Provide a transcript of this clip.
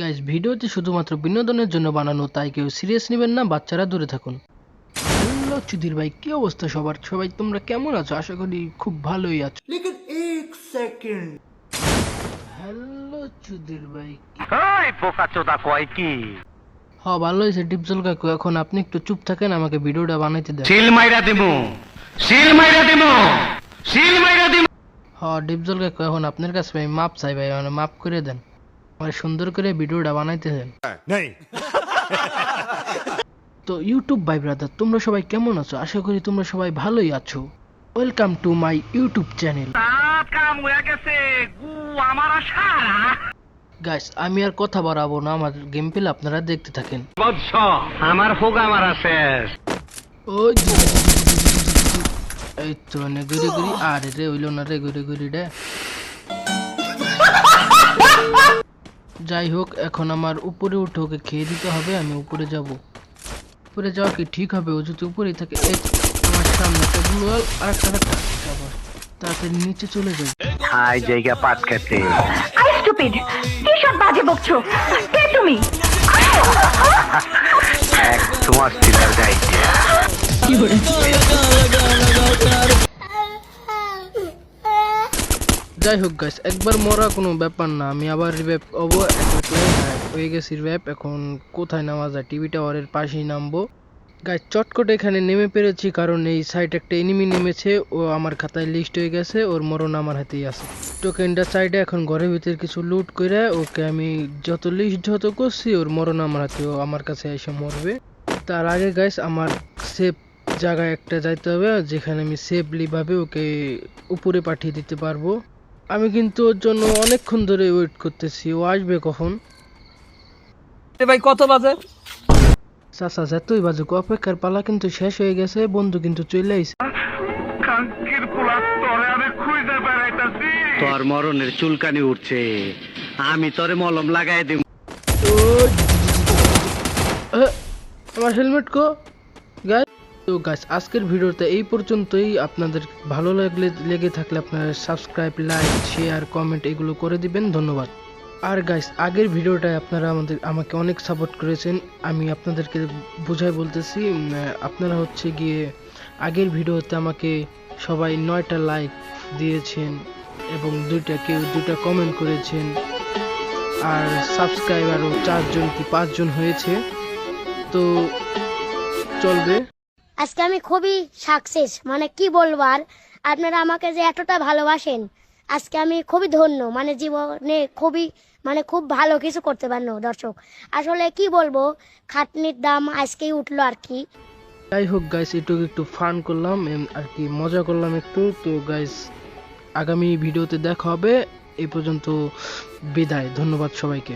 Guys ভিডিওটি শুধুমাত্র বিনোদনের জন্য বানানো তাই কেউ সিরিয়াস নেবেন না বাচ্চারা দূরে থাকুন। চুদির ভাই কি অবস্থা সবার? সবাই তোমরা কেমন আছো? আশা করি খুব ভালোই আছো। এক সেকেন্ড। হ্যালো চুদির ভাই পোকা চোদা কয় কি? হ ভালো হয়েছে ডিপজল কাকু এখন আপনি একটু চুপ থাকেন আমাকে ভিডিওটা বানাইতে দেন। মাইরা মাইরা মাইরা হ ডিপজল কাকু এখন আপনার কাছে ভাই মাপ চাই ভাই মানে মাপ করে দেন। আর সুন্দর করে ভিডিওটা বানাইতেছেন। হ্যাঁ, তো ইউটিউব ভাই ব্রাদার তোমরা সবাই কেমন আছো? আশা করি তোমরা সবাই ভালোই আছো। Welcome to my YouTube channel guys আমি আর কথা বাড়াবো না আমার গেম প্লে আপনারা দেখতে থাকেন। আমার হোক আমার শেষ। ওই এই তো ঘুরে ঘুরি। আরে রে হইল না রে ঘুরে ঘুরি রে। যাই হোক এখন আমার উপরে উঠে ওকে খেয়ে দিতে হবে আমি উপরে যাব। উপরে যাওয়া কি ঠিক হবে? ও যদি উপরেই থাকে আমার সামনে একটা গ্লোয়াল আর একটা আবার তাড়াতাড়ি নিচে চলে যাই। হাই জায়গা পাট খেতে। আই স্টুপিড কি সব বাজে বকছো? কে তুমি? এক তোমার চিলার যাইতে যাই হোক গাইস একবার মরা কোনো ব্যাপার না। আমি আবার রিভাইভ হব হ্যাঁ, গেছি রিভাইভ এখন কোথায় নামা যায়? টিভি টাওয়ারের পাশেই নামবো। গাইস চটকট এখানে নেমে পেরেছি কারণ এই সাইডে একটা এনিমি নেমেছে ও আমার খাতায় লিস্ট হয়ে গেছে ওর মরণ আমার হাতেই আছে। টোকেনটা সাইডে এখন ঘরের ভিতরে কিছু লুট করে ওকে আমি যত লিস্ট যত করছি ওর মরণ আমার হাতে ও আমার কাছে এসে মরবে। তার আগে গাইস আমার সেফ জায়গায় একটা যাইতে হবে যেখানে আমি সেফলি ভাবে ওকে উপরে পাঠিয়ে দিতে পারব। আমি কিন্তু ওর জন্য অনেকক্ষণ ধরে ওয়েট করতেছি। ও আসবে কখন? ভাই কত বাজে? চাচা যতই বাজুক অপেক্ষার পালা কিন্তু শেষ হয়ে গেছে বন্ধু কিন্তু চলে আইছে। কাঙ্কির পোলা তরে মরণের চুলকানি উঠছে। আমি তোরে মলম লাগাই দিম ও আমার হেলমেট কো? গাছ তো গাছ আজকের ভিডিওটা এই পর্যন্তই। আপনাদের ভালো লাগলে, লেগে থাকলে আপনারা সাবস্ক্রাইব লাইক শেয়ার কমেন্ট এগুলো করে দিবেন। ধন্যবাদ। আর গাইস আগের ভিডিওটায় আপনারা আমাদের, আমাকে অনেক সাপোর্ট করেছেন। আমি আপনাদেরকে বুঝাই বলতেছি আপনারা হচ্ছে গিয়ে আগের ভিডিওতে আমাকে সবাই নয়টা লাইক দিয়েছেন এবং দুইটা কেউ দুইটা কমেন্ট করেছেন। আর সাবস্ক্রাইবারও চারজন কি পাঁচজন হয়েছে। তো চলবে। আজকে আমি খুবই সাকসেস মানে কি বলব আর? আপনারা আমাকে যে এতটা ভালোবাসেন আজকে আমি খুবই ধন্য। মানে জীবনে খুবই মানে খুব ভালো কিছু করতে পারল দর্শক। আসলে কি বলব খাটনির দাম আজকেই উঠল আর কি। যাই হোক গাইস একটু একটু ফান করলাম আর কি মজা করলাম একটু। তো গাইস আগামী ভিডিওতে দেখা হবে। এই পর্যন্ত বিদায়। ধন্যবাদ সবাইকে।